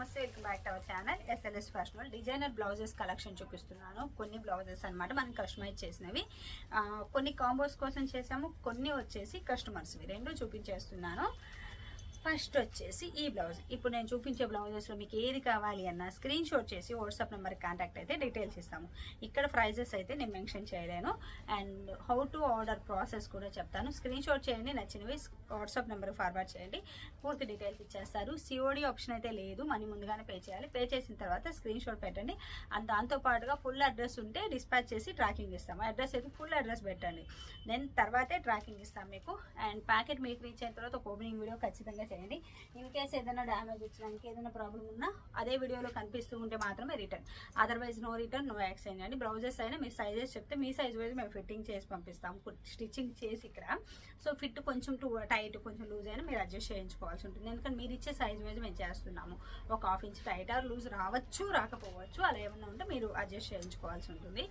నమస్తే welcome back to our channel. SLS fashionable designer blouses collection చూపిస్తున్నాను. కొన్ని blouses అన్నమాట మనం కస్టమైజ్ చేసినవి. కొన్ని కాంబోస్ కోసం చేసాము కొన్ని వచ్చేసి కస్టమర్స్వి. రెండు చూపించేస్తున్నాను. ఫస్ట్ వచ్చేసి ఈ బ్లౌజ్. ఇప్పుడు నేను చూపించే బ్లౌజెస్లో మీకు ఏది కావాలి అన్న స్క్రీన్ షాట్ చేసి వాట్సాప్ నెంబర్ కాంటాక్ట్ అయితే డీటెయిల్స్ ఇస్తాము. ఇక్కడ ప్రైజెస్ అయితే నేను మెన్షన్ చేయలేను. And how to order process కూడా చెప్తాను. స్క్రీన్ షాట్ చేయండి నచ్చినవి వాట్సాప్ నెంబర్ ఫార్వర్డ్ చేయండి. పూర్తి డీటెయిల్స్ ఇచ్చేస్తారు. సిఓడి ఆప్షన్ అయితే లేదు. మనీ ముందుగానే పే చేయాలి. పే చేసిన తర్వాత స్క్రీన్ షాట్ పెట్టండి. అండ్ దాంతో పాటుగా ఫుల్ అడ్రస్ ఉంటే డిస్పాచ్ చేసి ట్రాకింగ్ ఇస్తాము. అడ్రస్ అయితే ఫుల్ అడ్రస్ పెట్టండి. దెన్ తర్వాతే ట్రాకింగ్ ఇస్తాం మీకు. అండ్ ప్యాకెట్ మీకు రీచ్ అయిన తర్వాత ఒక ఓపెనింగ్ వీడియో ఖచ్చితంగా చేయండి. ఇన్ కేస్ ఏదైనా డ్యామేజ్ వచ్చినానికి ఏదైనా ప్రాబ్లం ఉన్నా అదే వీడియోలో కనిపిస్తూ ఉంటే మాత్రమే return otherwise no return no exchange అండి బ్లౌజెస్ అయినా మీ సైజెస్ చెప్తే మీ సైజ్ వైజ్ మేము ఫిట్టింగ్ చేసి పంపిస్తాం. స్టిచ్చింగ్ చేసి ఇక్కడ. సో ఫిట్ కొంచెం టూ టైట్ కొంచెం లూజ్ అయినా మీరు అడ్జస్ట్ చేయించుకోవాల్సి ఉంటుంది. ఎందుకంటే మీరు ఇచ్చే సైజ్ వైజ్ మేము చేస్తున్నాము. ఒక half inch tight or loose రావచ్చు రాకపోవచ్చు అలా ఏమన్నా ఉంటే మీరు అడ్జస్ట్ చేయించుకోవాల్సి ఉంటుంది.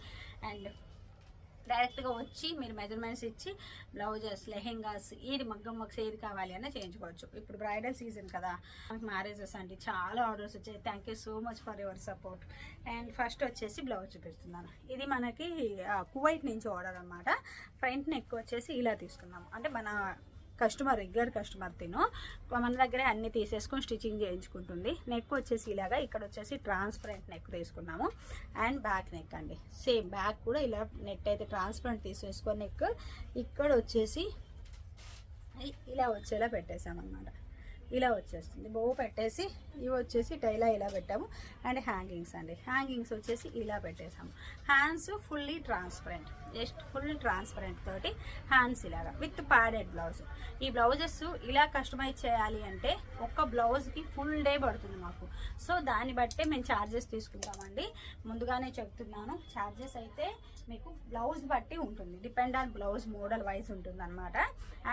అండ్ డైరెక్ట్గా వచ్చి మీరు మెజర్మెంట్స్ ఇచ్చి బ్లౌజెస్ లెహెంగాస్ ఏది మగ్గం వర్క్స్ ఏది కావాలి అన్న చేయించుకోవచ్చు. ఇప్పుడు బ్రైడల్ సీజన్ కదా మనకి మ్యారేజెస్ అండి చాలా ఆర్డర్స్ వచ్చాయి. Thank you so much for your support and first వచ్చేసి బ్లౌజ్ చూపిస్తున్నాను. ఇది మనకి కువైట్ నుంచి ఆర్డర్ అనమాట ఫ్రంట్ నెక్ వచ్చేసి ఇలా తీసుకున్నాము అంటే మన కస్టమర్ రెగ్యులర్ కస్టమర్ తిను. మన దగ్గరే అన్ని తీసేసుకొని స్టిచ్చింగ్ చేయించుకుంటుంది. నెక్ వచ్చేసి ఇలాగా ఇక్కడ వచ్చేసి ట్రాన్స్పరెంట్ నెక్ తీసుకున్నాము. అండ్ బ్యాక్ నెక్ అండి. సేమ్ బ్యాక్ కూడా ఇలా నెట్ అయితే ట్రాన్స్పరెంట్ తీసేసుకొని నెక్ ఇక్కడ వచ్చేసి ఇలా వచ్చేలా పెట్టేసామన్నమాట ఇలా వచ్చేస్తుంది. బొవ్వు పెట్టేసి ఇవి వచ్చేసి టైలా ఇలా పెట్టాము. అండ్ హ్యాంగింగ్స్ అండి. హ్యాంగింగ్స్ వచ్చేసి ఇలా పెట్టేసాము. Hands fully transparent just full transparent తోటి హ్యాండ్స్ ఇలాగా విత్ ప్యాడెడ్ బ్లౌజ్. ఈ బ్లౌజెస్ ఇలా కస్టమైజ్ చేయాలి అంటే ఒక్క బ్లౌజ్కి ఫుల్ డే పడుతుంది మాకు. సో దాన్ని బట్టే మేము ఛార్జెస్ తీసుకుంటామండి. ముందుగానే చెప్తున్నాను ఛార్జెస్ అయితే మీకు బ్లౌజ్ బట్టి ఉంటుంది. Depend on blouse model wise ఉంటుంది అనమాట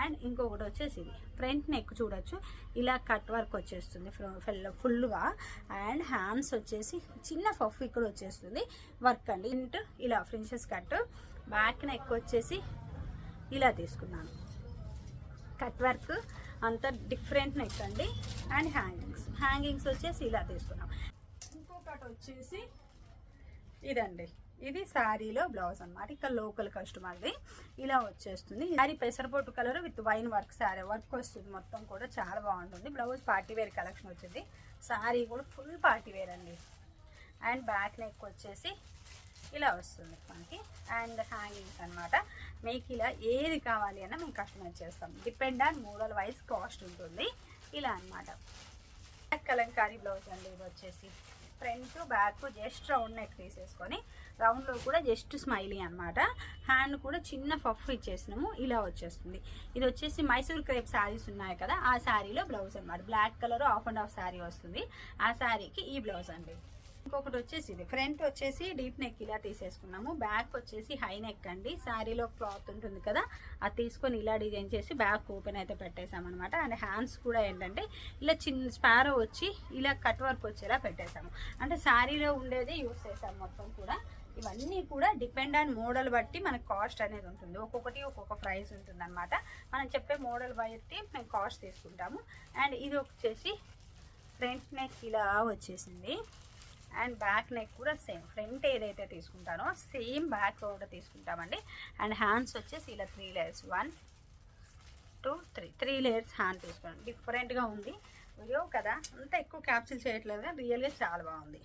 అండ్ ఇంకొకటి వచ్చేసి ఇది. ఫ్రంట్ నెక్ చూడొచ్చు. ఇలా ఇలా కట్ వర్క్ వచ్చేస్తుంది ఫుల్గా. అండ్ హ్యాండ్స్ వచ్చేసి చిన్న పఫ్ ఇక్కడ వచ్చేస్తుంది. వర్క్ అండి. ఇంట్ ఇలా ఫ్రెంచెస్ కట్. బ్యాక్ నెక్ వచ్చేసి ఇలా తీసుకున్నాను. కట్ వర్క్ అంత డిఫరెంట్ నెక్ అండి. And hangings. హ్యాంగింగ్స్ వచ్చేసి ఇలా తీసుకున్నాం. ఇంకొకటి వచ్చేసి ఇదండి. ఇది శారీలో బ్లౌజ్ అన్నమాట. ఇక్కడ లోకల్ కస్టమర్ది. ఇలా వచ్చేస్తుంది. Sari పెసరపొట్టు colour with wine work sari work వస్తుంది మొత్తం కూడా. చాలా బాగుంటుంది. బ్లౌజ్ పార్టీ వేర్ కలెక్షన్ వచ్చింది. శారీ కూడా ఫుల్ పార్టీ వేర్ అండి. అండ్ బ్యాక్ నెక్ వచ్చేసి ఇలా వస్తుంది మనకి. అండ్ హ్యాంగింగ్స్ అనమాట మీకు ఇలా ఏది కావాలి అన్న మేము కస్టమైజ్ చేస్తాం. Depend on model wise cost ఉంటుంది. ఇలా అన్నమాట. కలంకారీ బ్లౌజ్ అండి ఇది వచ్చేసి. Front back just round neck తీసేసుకొని రౌండ్లో కూడా జస్ట్ స్మైలీ అన్నమాట. హ్యాండ్ కూడా చిన్న పఫ్ ఇచ్చేసినాము ఇలా వచ్చేస్తుంది. ఇది వచ్చేసి మైసూర్ క్రేప్ శారీస్ ఉన్నాయి కదా ఆ శారీలో బ్లౌజ్ అన్నమాట. Black colour half and half sari వస్తుంది. ఆ శారీకి ఈ బ్లౌజ్ అండి. ఇంకొకటి వచ్చేసి ఇది. ఫ్రంట్ వచ్చేసి డీప్ నెక్ ఇలా తీసేసుకున్నాము. బ్యాక్ వచ్చేసి హై నెక్ అండి. శారీలో క్లాత్ ఉంటుంది కదా అది తీసుకొని ఇలా డిజైన్ చేసి బ్యాక్ ఓపెన్ అయితే పెట్టేసామన్నమాట అండ్ హ్యాండ్స్ కూడా ఏంటంటే ఇలా చిన్న స్పారో వచ్చి ఇలా కట్ వర్క్ వచ్చేలా పెట్టేసాము అంటే శారీలో ఉండేది యూస్ చేసాము మొత్తం కూడా. ఇవన్నీ కూడా డిపెండ్ ఆన్ మోడల్ బట్టి మనకు కాస్ట్ అనేది ఉంటుంది. ఒక్కొక్కటి ఒక్కొక్క ప్రైస్ ఉంటుంది అనమాట మనం చెప్పే మోడల్ బట్టి మేము కాస్ట్ తీసుకుంటాము. అండ్ ఇది వచ్చేసి ఫ్రంట్ నెక్ ఇలా వచ్చేసింది. అండ్ బ్యాక్ నెక్ కూడా సేమ్. ఫ్రంట్ ఏదైతే తీసుకుంటానో సేమ్ బ్యాక్ కూడా తీసుకుంటామండి. అండ్ హ్యాండ్స్ వచ్చేసి ఇలా three layers. One two three. Three layers hand తీసుకోండి. డిఫరెంట్గా ఉంది. వీడియో కదా! అంత ఎక్కువ క్యాప్సిల్ చేయట్లేదు కానీ రియల్గా చాలా బాగుంది.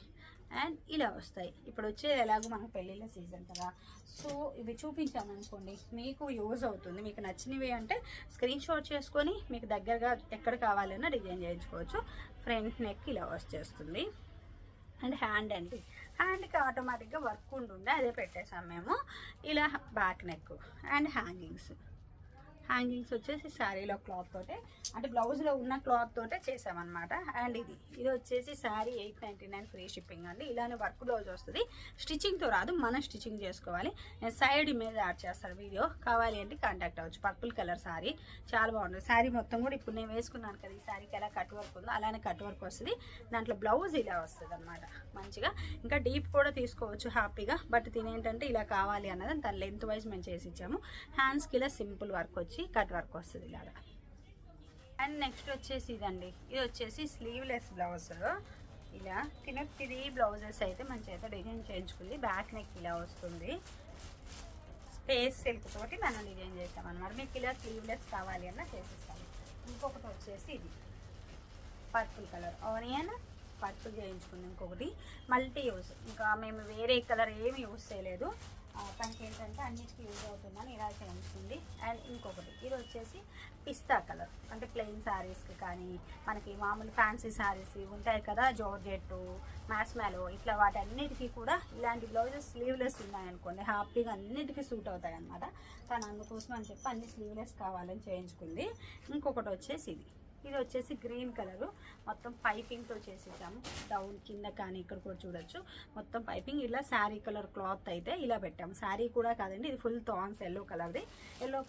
అండ్ ఇలా వస్తాయి. ఇప్పుడు వచ్చే ఎలాగో మనకు పెళ్ళిళ్ళ సీజన్ కదా. సో ఇవి చూపించాను అనుకోండి మీకు యూజ్ అవుతుంది. మీకు నచ్చినవి అంటే స్క్రీన్ షాట్ చేసుకొని మీకు దగ్గరగా ఎక్కడ కావాలన్నా డిజైన్ చేయించుకోవచ్చు. ఫ్రంట్ నెక్ ఇలా వచ్చేస్తుంది. అండ్ హ్యాండ్ అండి. హ్యాండ్కి ఆటోమేటిక్గా వర్క్ ఉంటుండే అదే పెట్టేసాం మేము. ఇలా back neck and hangings. Hangings వచ్చేసి శారీలో క్లాత్ తోటే అంటే బ్లౌజ్లో ఉన్న క్లాత్ తోటే చేసామన్నమాట అండ్ ఇది ఇది వచ్చేసి sari eight ninety nine free shipping అండి. ఇలానే వర్క్ బ్లౌజ్ వస్తుంది. స్టిచ్చింగ్తో రాదు మనం స్టిచ్చింగ్ చేసుకోవాలి. నేను సైడ్ ఇమేజ్ యాడ్ చేస్తాను వీడియో కావాలి అంటే కాంటాక్ట్ అవ్వచ్చు. పర్పుల్ కలర్ శారీ చాలా బాగుంటుంది. శారీ మొత్తం కూడా ఇప్పుడు నేను వేసుకున్నాను కదా ఈ శారీకి ఎలా కట్ వర్క్ ఉందో అలానే కట్ వర్క్ వస్తుంది. దాంట్లో బ్లౌజ్ ఇలా వస్తుంది అనమాట మంచిగా. ఇంకా డీప్ కూడా తీసుకోవచ్చు హ్యాపీగా. బట్ తినేంటంటే ఇలా కావాలి అన్నది దాని లెంత్ వైజ్ మేము చేసి ఇచ్చాము. హ్యాండ్స్కి ఇలా సింపుల్ వర్క్ వచ్చి కట్ వర్క్ వస్తుంది ఇలాగా. అండ్ నెక్స్ట్ వచ్చేసి ఇదండి. ఇది వచ్చేసి స్లీవ్లెస్ బ్లౌజ్ ఇలా తిన త్రీ బ్లౌజెస్ అయితే మంచి అయితే డిజైన్ చేయించుకుంది. బ్యాక్ నెక్ ఇలా వస్తుంది. స్పేస్ సిల్క్ తోటి మనం డిజైన్ చేస్తాం అనమాట మీకు ఇలా స్లీవ్లెస్ కావాలి అన్న చేసిస్తాము. ఇంకొకటి వచ్చేసి ఇది. పర్పుల్ కలర్ ఆనియన్ పర్పుల్ చేయించుకుంది ఇంకొకటి. మల్టీ యూజ్ ఇంకా మేము వేరే కలర్ ఏమి యూజ్ చేయలేదు. తనకి ఏంటంటే అన్నిటికీ యూజ్ అవుతుందని ఇలా చేయించుకుంది. అండ్ ఇంకొకటి ఇది వచ్చేసి పిస్తా కలర్. అంటే ప్లెయిన్ శారీస్కి కానీ మనకి మామూలు ఫ్యాన్సీ శారీస్ ఉంటాయి కదా జార్జెట్టు మ్యాస్మాలో ఇట్లా వాటి అన్నిటికీ కూడా ఇలాంటి బ్లౌజెస్ స్లీవ్లెస్ ఉన్నాయనుకోండి. హ్యాపీగా అన్నిటికీ సూట్ అవుతాయి అనమాట తను అందుకోసం అని చెప్పి అన్ని స్లీవ్లెస్ కావాలని చేయించుకుంది. ఇంకొకటి వచ్చేసి ఇది. ఇది వచ్చేసి గ్రీన్ కలరు. మొత్తం పైపింగ్తో చేసేసాము. డౌన్ కింద కానీ ఇక్కడ కూడా చూడొచ్చు. మొత్తం పైపింగ్ ఇలా శారీ కలర్ క్లాత్ అయితే ఇలా పెట్టాము. శారీ కూడా కాదండి ఇది ఫుల్ థాన్స్ ఎల్లో కలర్ది. ఎల్లో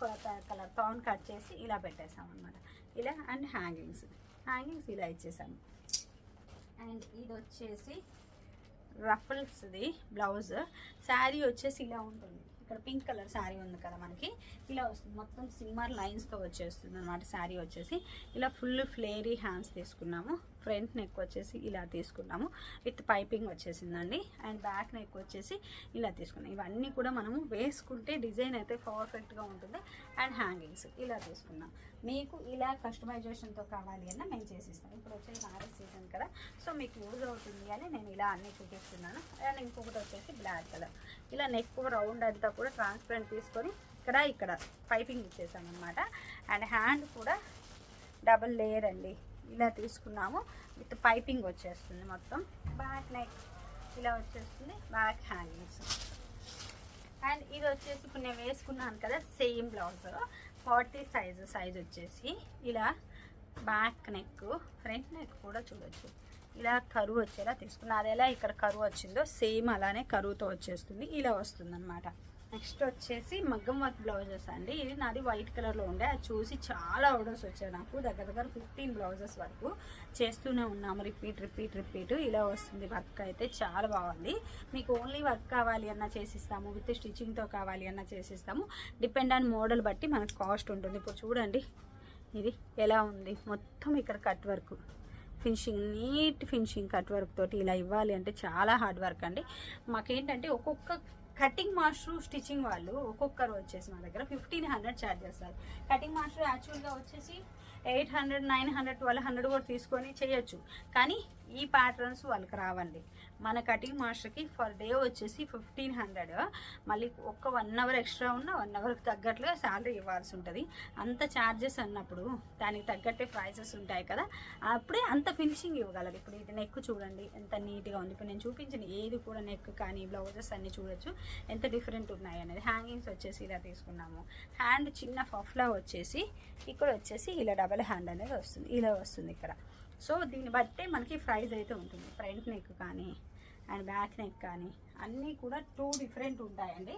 కలర్ థాన్ కట్ చేసి ఇలా పెట్టేసాం అనమాట ఇలా అండ్ హ్యాంగింగ్స్. హ్యాంగింగ్స్ ఇలా ఇచ్చేసాము. అండ్ ఇది వచ్చేసి రఫల్స్ది బ్లౌజ్. శారీ వచ్చేసి ఇలా ఉంటుంది. ఇక్కడ పింక్ కలర్ శారీ ఉంది కదా మనకి. ఇలా వస్తుంది. మొత్తం సిమ్మర్ లైన్స్తో వచ్చేస్తుంది అనమాట శారీ వచ్చేసి. ఇలా ఫుల్ ఫ్లేరీ హ్యాండ్స్ తీసుకున్నాము. ఫ్రంట్ నెక్ వచ్చేసి ఇలా తీసుకున్నాము. విత్ పైపింగ్ వచ్చేసిందండి. అండ్ బ్యాక్ నెక్ వచ్చేసి ఇలా తీసుకున్నాం. ఇవన్నీ కూడా మనము వేసుకుంటే డిజైన్ అయితే పర్ఫెక్ట్గా ఉంటుంది. అండ్ హ్యాంగింగ్స్ ఇలా తీసుకున్నాం. మీకు ఇలా కస్టమైజేషన్తో కావాలి అన్న మేము చేసిస్తాం ఇప్పుడు వచ్చేసి కదా. సో మీకు యూజ్ అవుతుంది అని నేను ఇలా అన్ని చూపిస్తున్నాను. అండ్ ఇంకొకటి వచ్చేసి బ్లాక్ కలర్. ఇలా నెక్ రౌండ్ అంతా కూడా ట్రాన్స్పరెంట్ తీసుకొని ఇక్కడ ఇక్కడ పైపింగ్ ఇచ్చేసాం అనమాట అండ్ హ్యాండ్ కూడా డబుల్ లేయర్ అండి. ఇలా తీసుకున్నాము. విత్ పైపింగ్ వచ్చేస్తుంది మొత్తం. బ్యాక్ నెక్ ఇలా వచ్చేస్తుంది. బ్యాక్ హ్యాంగింగ్స్ అండ్ ఇది వచ్చేసి ఇప్పుడు నేను వేసుకున్నాను కదా same blouse forty size size వచ్చేసి ఇలా బ్యాక్ నెక్ ఫ్రంట్ నెక్ కూడా చూడొచ్చు. ఇలా కరువు వచ్చేలా తీసుకున్నా అది ఎలా ఇక్కడ కరువు వచ్చిందో సేమ్ అలానే కరువుతో వచ్చేస్తుంది ఇలా వస్తుంది అనమాట నెక్స్ట్ వచ్చేసి మగ్గం వర్క్ బ్లౌజెస్ అండి. ఇది నాది వైట్ కలర్లో ఉండే అది చూసి చాలా ఆర్డర్స్ వచ్చాయి నాకు. దగ్గర దగ్గర ఫిఫ్టీన్ బ్లౌజెస్ వరకు చేస్తూనే ఉన్నాము. రిపీట్ రిపీట్ రిపీట్ ఇలా వస్తుంది. వర్క్ అయితే చాలా బాగుంది. మీకు ఓన్లీ వర్క్ కావాలి అన్న చేసిస్తాము విత్ స్టిచ్చింగ్తో కావాలి అన్న చేసిస్తాము. డిపెండ్ ఆన్ మోడల్ బట్టి మనకు కాస్ట్ ఉంటుంది. ఇప్పుడు చూడండి. ఇది ఎలా ఉంది? మొత్తం ఇక్కడ cut work finishing neat finishing cut work తోటి ఇలా ఇవ్వాలి అంటే చాలా హార్డ్ వర్క్ అండి. మాకేంటంటే ఒక్కొక్క కటింగ్ మాస్టర్ స్టిచ్చింగ్ వాళ్ళు ఒక్కొక్కరు వచ్చేసి మా దగ్గర ఫిఫ్టీన్ హండ్రెడ్ ఛార్జ్ చేస్తారు. కటింగ్ మాస్టర్ యాక్చువల్గా వచ్చేసి eight hundred nine hundred twelve hundred కూడా తీసుకొని చేయొచ్చు. కానీ ఈ ప్యాటర్న్స్ వాళ్ళకి రావండి. మన కటింగ్ మాస్టర్కి ఫర్ డే వచ్చేసి ఫిఫ్టీన్ హండ్రెడ్ మళ్ళీ ఒక్క వన్ అవర్ ఎక్స్ట్రా ఉన్న వన్ అవర్కి తగ్గట్లుగా శాలరీ ఇవ్వాల్సి ఉంటుంది. అంత ఛార్జెస్ అన్నప్పుడు దానికి తగ్గట్టే ప్రైసెస్ ఉంటాయి కదా. అప్పుడే అంత ఫినిషింగ్ ఇవ్వగలరు. ఇప్పుడు ఇది నెక్ చూడండి ఎంత నీట్గా ఉంది. ఇప్పుడు నేను చూపించిన ఏది కూడా నెక్ కానీ బ్లౌజెస్ అన్ని చూడొచ్చు. ఎంత డిఫరెంట్ ఉన్నాయి అనేది. హ్యాంగింగ్స్ వచ్చేసి ఇలా తీసుకున్నాము. హ్యాండ్ చిన్న ఫఫ్లా వచ్చేసి ఇక్కడ వచ్చేసి ఇలా డబల్ హ్యాండ్ అనేది వస్తుంది. ఇలా వస్తుంది ఇక్కడ. సో దీన్ని బట్టే మనకి ప్రైజ్ అయితే ఉంటుంది. ఫ్రంట్ నెక్ కానీ అండ్ బ్యాక్ నెక్ కానీ అన్నీ కూడా టూ డిఫరెంట్ ఉంటాయండి.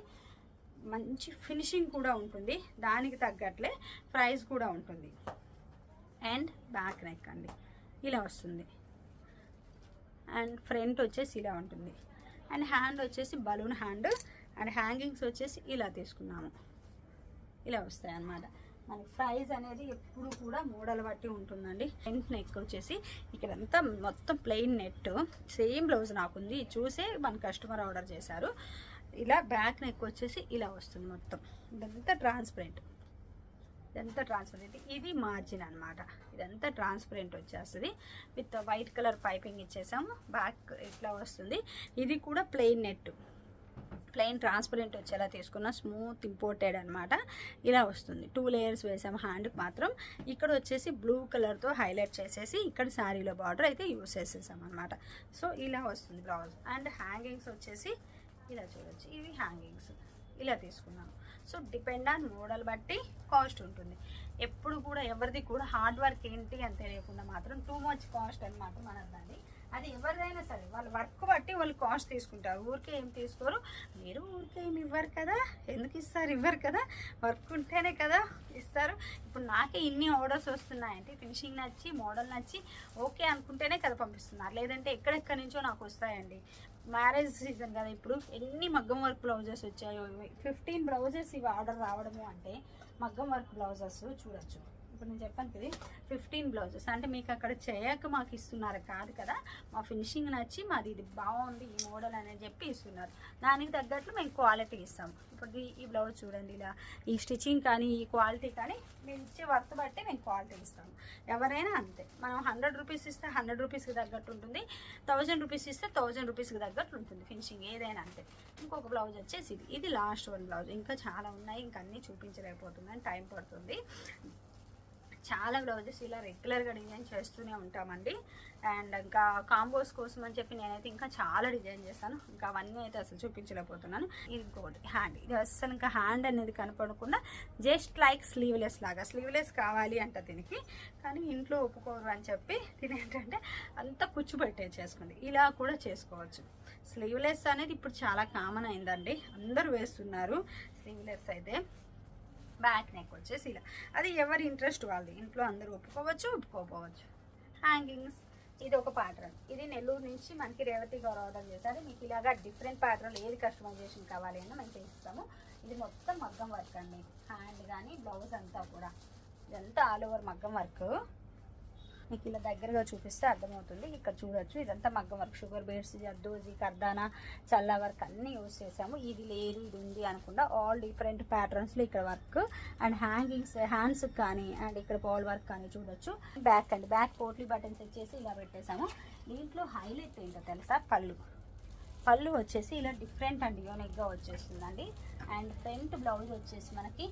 మంచి ఫినిషింగ్ కూడా ఉంటుంది. దానికి తగ్గట్లే ప్రైస్ కూడా ఉంటుంది. అండ్ బ్యాక్ నెక్ అండి. ఇలా వస్తుంది. అండ్ ఫ్రంట్ వచ్చేసి ఇలా ఉంటుంది. అండ్ హ్యాండ్ వచ్చేసి బలూన్ హ్యాండ్ అండ్ హ్యాంగింగ్స్ వచ్చేసి ఇలా తీసుకున్నాము. ఇలా వస్తాయి అన్నమాట మనకి ప్రైజ్ అనేది ఎప్పుడు కూడా మోడల్ బట్టి ఉంటుందండి. ఫ్రంట్ నెక్ వచ్చేసి ఇక్కడంతా మొత్తం ప్లెయిన్ నెట్ సేమ్ బ్లౌజ్ నాకుంది. చూసే మన కస్టమర్ ఆర్డర్ చేశారు. ఇలా బ్యాక్ నెక్ వచ్చేసి ఇలా వస్తుంది మొత్తం. ఇదంతా ట్రాన్స్పరెంట్ ఇదంతా ట్రాన్స్పరెంట్ ఇది మార్జిన్ అన్నమాట. ఇదంతా ట్రాన్స్పరెంట్ వచ్చేస్తుంది. విత్ వైట్ కలర్ పైపింగ్ ఇచ్చేసాము. బ్యాక్ ఇట్లా వస్తుంది? ఇది కూడా ప్లెయిన్ నెట్ ప్లెయిన్ ట్రాన్స్పరెంట్ వచ్చేలా తీసుకున్న స్మూత్ ఇంపోర్టెడ్ అనమాట ఇలా వస్తుంది. టూ లేయర్స్ వేసాము హ్యాండ్కి మాత్రం. ఇక్కడ వచ్చేసి బ్లూ కలర్తో హైలైట్ చేసేసి ఇక్కడ శారీలో బార్డర్ అయితే యూస్ చేసేసాం అనమాట సో ఇలా వస్తుంది బ్లౌజ్. అండ్ హ్యాంగింగ్స్ వచ్చేసి ఇలా చూడొచ్చు. ఇవి హ్యాంగింగ్స్. ఇలా తీసుకున్నాము సో డిపెండ్ ఆన్ మోడల్ బట్టి కాస్ట్ ఉంటుంది. ఎప్పుడు కూడా ఎవరిది కూడా హార్డ్ వర్క్ ఏంటి అని తెలియకుండా మాత్రం టూ మచ్ కాస్ట్ అని మాత్రం అనద్దండి అది ఎవరిదైనా సరే వాళ్ళ వర్క్ బట్టి వాళ్ళు కాస్ట్ తీసుకుంటారు. ఊరికే ఏం తీసుకోరు. మీరు ఊరికే ఏమి ఇవ్వరు కదా? ఎందుకు ఇస్తారు? ఇవ్వరు కదా? వర్క్ ఉంటేనే కదా ఇస్తారు. ఇప్పుడు నాకే ఇన్ని ఆర్డర్స్ వస్తున్నాయంటే ఫినిషింగ్ నచ్చి మోడల్ నచ్చి ఓకే అనుకుంటేనే కదా పంపిస్తున్నారు. లేదంటే ఎక్కడెక్కడి నుంచో నాకు వస్తాయండి. మ్యారేజ్ సీజన్ కదా ఇప్పుడు. ఎన్ని మగ్గం వర్క్ బ్లౌజెస్ వచ్చాయో ఫిఫ్టీన్ బ్లౌజెస్ ఇవి ఆర్డర్ రావడము అంటే మగ్గం వర్క్ బ్లౌజెస్ చూడొచ్చు. ఇప్పుడు నేను చెప్పాను కదా ఫిఫ్టీన్ బ్లౌజెస్ అంటే మీకు అక్కడ చేయక మాకు ఇస్తున్నారు కాదు కదా మా ఫినిషింగ్ నచ్చి మాది ఇది బాగుంది ఈ మోడల్ అనేది చెప్పి ఇస్తున్నారు. దానికి తగ్గట్లు మేము క్వాలిటీ ఇస్తాం. ఇప్పుడు ఈ- బ్లౌజ్ చూడండి ఇలా ఈ స్టిచ్చింగ్ కానీ ఈ క్వాలిటీ కానీ మేము ఇచ్చే వర్త్ బట్టి మేము క్వాలిటీ ఇస్తాము ఎవరైనా అంతే. మనం హండ్రెడ్ రూపీస్ ఇస్తే హండ్రెడ్ రూపీస్కి తగ్గట్టు ఉంటుంది థౌజండ్ రూపీస్ ఇస్తే థౌజండ్ రూపీస్కి తగ్గట్టు ఉంటుంది ఫినిషింగ్ ఏదైనా అంతే. ఇంకొక బ్లౌజ్ వచ్చేసి ఇది. ఇది లాస్ట్ వన్ బ్లౌజ్ ఇంకా చాలా ఉన్నాయి ఇంకా అన్నీ చూపించలేకపోతుందని టైం పడుతుంది. చాలా బ్లౌజెస్ ఇలా రెగ్యులర్గా డిజైన్ చేస్తూనే ఉంటామండి. అండ్ ఇంకా కాంబోస్ కోసం అని చెప్పి నేనైతే ఇంకా చాలా డిజైన్ చేస్తాను ఇంకా అవన్నీ అయితే అసలు చూపించలేకపోతున్నాను. ఇది గోల్డ్ హ్యాండ్ ఇది అసలు ఇంకా హ్యాండ్ అనేది కనపడకుండా జస్ట్ లైక్ స్లీవ్లెస్ లాగా. స్లీవ్లెస్ కావాలి అంట దీనికి. కానీ ఇంట్లో ఒప్పుకోరు అని చెప్పి దీని ఏంటంటే అంత కుచ్చు పెట్టే చేసుకుంది. ఇలా కూడా చేసుకోవచ్చు. స్లీవ్లెస్ అనేది ఇప్పుడు చాలా కామన్ అయిందండి. అందరూ వేస్తున్నారు. స్లీవ్లెస్ అయితే. బ్యాక్ నెక్ వచ్చేసి ఇలా. అది ఎవరి ఇంట్రెస్ట్ వాళ్ళది? ఇంట్లో అందరూ ఒప్పుకోవచ్చు ఒప్పుకోపోవచ్చు హ్యాంగింగ్స్ ఇది ఒక ప్యాటర్న్ ఇది నెల్లూరు నుంచి మనకి రేవతి గారు ఆర్డర్ చేశారు. మీకు ఇలాగా డిఫరెంట్ ప్యాటర్న్ ఏది కస్టమైజేషన్ కావాలి అన్న మేము చేస్తాము. ఇది మొత్తం మగ్గం వర్క్ అండి. హ్యాండ్ కానీ బ్లౌజ్ అంతా కూడా. ఇదంతా ఆల్ ఓవర్ మగ్గం వర్క్ మీకు ఇలా దగ్గరగా చూపిస్తే అర్థమవుతుంది. ఇక్కడ చూడొచ్చు. ఇదంతా మగ్గం వర్క్ షుగర్ బీడ్స్ జర్దోజీ కర్దానా చల్ల వర్క్ అన్నీ యూస్ చేసాము ఇది లేదు ఇది ఉంది అనుకుండా ఆల్ డిఫరెంట్ ప్యాటర్న్స్లో ఇక్కడ వర్క్. అండ్ హ్యాంగింగ్స్ హ్యాండ్స్ కానీ అండ్ ఇక్కడ పాల్ వర్క్ కానీ చూడొచ్చు. బ్యాక్ అండి బ్యాక్ పోట్లీ బటన్స్ వచ్చేసి ఇలా పెట్టేసాము దీంట్లో హైలైట్ ఏంటో తెలుసా? పళ్ళు. పళ్ళు వచ్చేసి ఇలా డిఫరెంట్ అండ్ యూనిక్గా వచ్చేస్తుందండి. అండ్ ఫ్రంట్ బ్లౌజ్ వచ్చేసి మనకి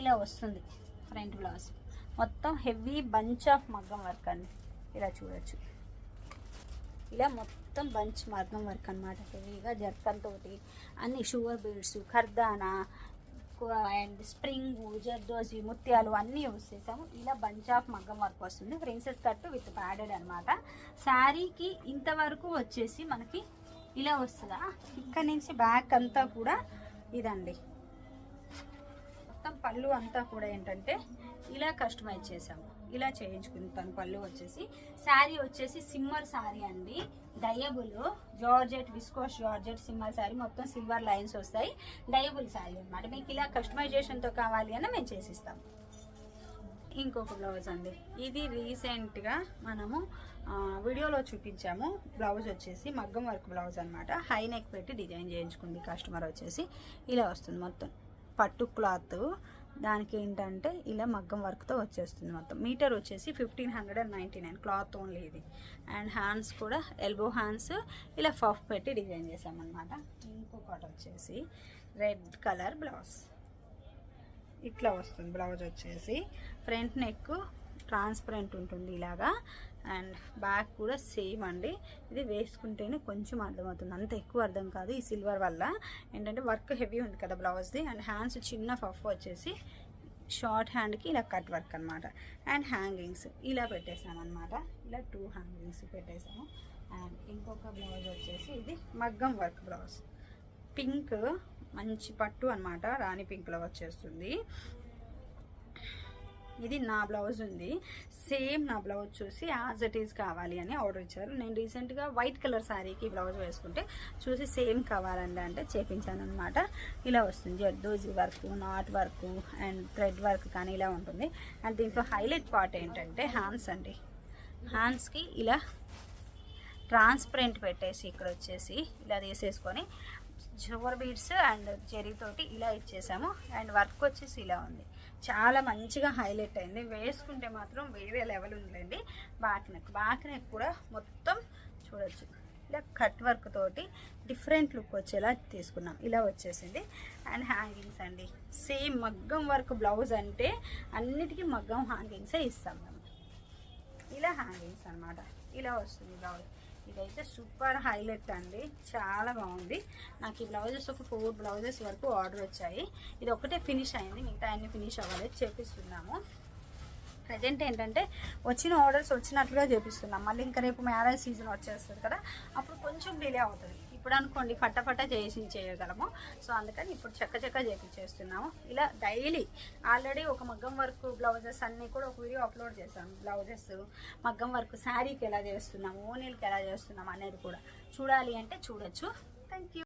ఇలా వస్తుంది. Front blouse. మొత్తం హెవీ బంచ్ ఆఫ్ మగ్గం వర్క్ అండి. ఇలా చూడొచ్చు. ఇలా మొత్తం బంచ్ మగ్గం వర్క్ అనమాట హెవీగా జర్కన్ తోటి అన్ని షుగర్ బీడ్స్ ఖర్దానా అండ్ స్ప్రింగ్ జర్దోజీ ముత్యాలు అన్నీ యూజ్ చేసాము. ఇలా బంచ్ ఆఫ్ మగ్గం వర్క్ వస్తుంది. ప్రిన్సెస్ కట్ విత్ ప్యాడెడ్ అనమాట శారీకి ఇంతవరకు వచ్చేసి మనకి ఇలా వస్తుందా? ఇక్కడ నుంచి బ్యాక్ అంతా కూడా ఇదండి. మొత్తం పళ్ళు అంతా కూడా ఏంటంటే ఇలా కస్టమైజ్ చేసాము ఇలా చేయించుకుంటాను పళ్ళు వచ్చేసి శారీ వచ్చేసి సిమ్మర్ శారీ అండి. డయబుల్ georgette viscose georgette shimmer sari మొత్తం సిల్వర్ లైన్స్ వస్తాయి. డయబుల్ శారీ అన్నమాట. మీకు ఇలా కస్టమైజేషన్తో కావాలి అని మేము చేసిస్తాం. ఇంకొక బ్లౌజ్ అండి. ఇది రీసెంట్గా మనము వీడియోలో చూపించాము. బ్లౌజ్ వచ్చేసి మగ్గం వర్క్ బ్లౌజ్ అనమాట హై నెక్ పెట్టి డిజైన్ చేయించుకుంది కస్టమర్ వచ్చేసి. ఇలా వస్తుంది మొత్తం. పట్టు క్లాత్ దానికి ఏంటంటే ఇలా మగ్గం వర్క్తో వచ్చేస్తుంది మొత్తం. మీటర్ వచ్చేసి fifteen hundred and ninety nine cloth only ఇది. అండ్ హ్యాండ్స్ కూడా ఎల్బో హ్యాండ్స్ ఇలా ఫఫ్ పెట్టి డిజైన్ చేసామన్నమాట ఇంకొకటి వచ్చేసి రెడ్ కలర్ బ్లౌజ్. ఇట్లా వస్తుంది బ్లౌజ్ వచ్చేసి. ఫ్రంట్ నెక్ ట్రాన్స్పరెంట్ ఉంటుంది ఇలాగా. అండ్ బ్యాక్ కూడా సేమ్ అండి. ఇది వేసుకుంటేనే కొంచెం అర్థమవుతుంది. అంత ఎక్కువ అర్థం కాదు ఈ సిల్వర్ వల్ల. ఏంటంటే వర్క్ హెవీ ఉంది కదా బ్లౌజ్ది. అండ్ హ్యాండ్స్ చిన్న ఫఫ్ వచ్చేసి షార్ట్ హ్యాండ్కి ఇలా కట్ వర్క్ అనమాట అండ్ హ్యాంగింగ్స్ ఇలా పెట్టేసాం అనమాట ఇలా టూ హ్యాంగింగ్స్ పెట్టేసాము. అండ్ ఇంకొక బ్లౌజ్ వచ్చేసి ఇది మగ్గం వర్క్ బ్లౌజ్. పింక్ మంచి పట్టు అనమాట రాణి పింక్లో వచ్చేస్తుంది. ఇది నా బ్లౌజ్ ఉంది. సేమ్ నా బ్లౌజ్ చూసి యాజ్ ఇట్ ఈస్ కావాలి అని ఆర్డర్ ఇచ్చారు. నేను రీసెంట్గా వైట్ కలర్ శారీకి బ్లౌజ్ వేసుకుంటే చూసి సేమ్ కావాలండి అంటే చేపించాను అనమాట ఇలా వస్తుంది. Zardozi work knot work and thread work కానీ ఇలా ఉంటుంది. అండ్ దీంట్లో హైలైట్ పార్ట్ ఏంటంటే హ్యాండ్స్ అండి. హ్యాండ్స్కి ఇలా ట్రాన్స్పరెంట్ పెట్టేసి ఇక్కడ వచ్చేసి ఇలా తీసేసుకొని షుగర్ బీడ్స్ అండ్ తోటి ఇలా ఇచ్చేసాము. అండ్ వర్క్ వచ్చేసి ఇలా ఉంది. చాలా మంచిగా హైలైట్ అయింది. వేసుకుంటే మాత్రం వేరే లెవెల్ ఉందండి బ్యాక్ నెక్ నెక్ కూడా మొత్తం చూడొచ్చు. ఇలా కట్ వర్క్ తోటి డిఫరెంట్ లుక్ వచ్చేలా తీసుకున్నాం. ఇలా వచ్చేసింది. అండ్ హ్యాంగింగ్స్ అండి. సేమ్ మగ్గం వర్క్ బ్లౌజ్ అంటే అన్నిటికీ మగ్గం హ్యాంగింగ్సే ఇస్తాం మేము ఇలా హ్యాంగింగ్స్ అన్నమాట. ఇలా వస్తుంది బ్లౌజ్ ఇదైతే సూపర్ హైలైట్ అండి. చాలా బాగుంది. నాకు ఈ బ్లౌజెస్ ఒక ఫోర్ బ్లౌజెస్ వరకు ఆర్డర్ వచ్చాయి. ఇది ఒకటే ఫినిష్ అయింది. మిగతా అన్ని ఫినిష్ అవ్వలేదు. చేపిస్తున్నాము. ప్రజెంట్ ఏంటంటే వచ్చిన ఆర్డర్స్ వచ్చినట్లుగా చేపిస్తున్నాం. మళ్ళీ ఇంకా రేపు మ్యారేజ్ సీజన్ వచ్చేస్తుంది కదా. అప్పుడు కొంచెం డిలే అవుతుంది. ఇప్పుడు అనుకోండి ఫటాఫట చేసి చేయగలము. సో అందుకని ఇప్పుడు చక్క చక్క చేపించేస్తున్నాము. ఇలా డైలీ ఆల్రెడీ ఒక మగ్గం వర్క్ బ్లౌజెస్ అన్నీ కూడా ఒక వీడియో అప్లోడ్ చేశాను. బ్లౌజెస్ మగ్గం వర్క్ శారీకి ఎలా చేస్తున్నాము ఓనీలకి ఎలా చేస్తున్నాము అనేది కూడా చూడాలి అంటే చూడొచ్చు. Thank you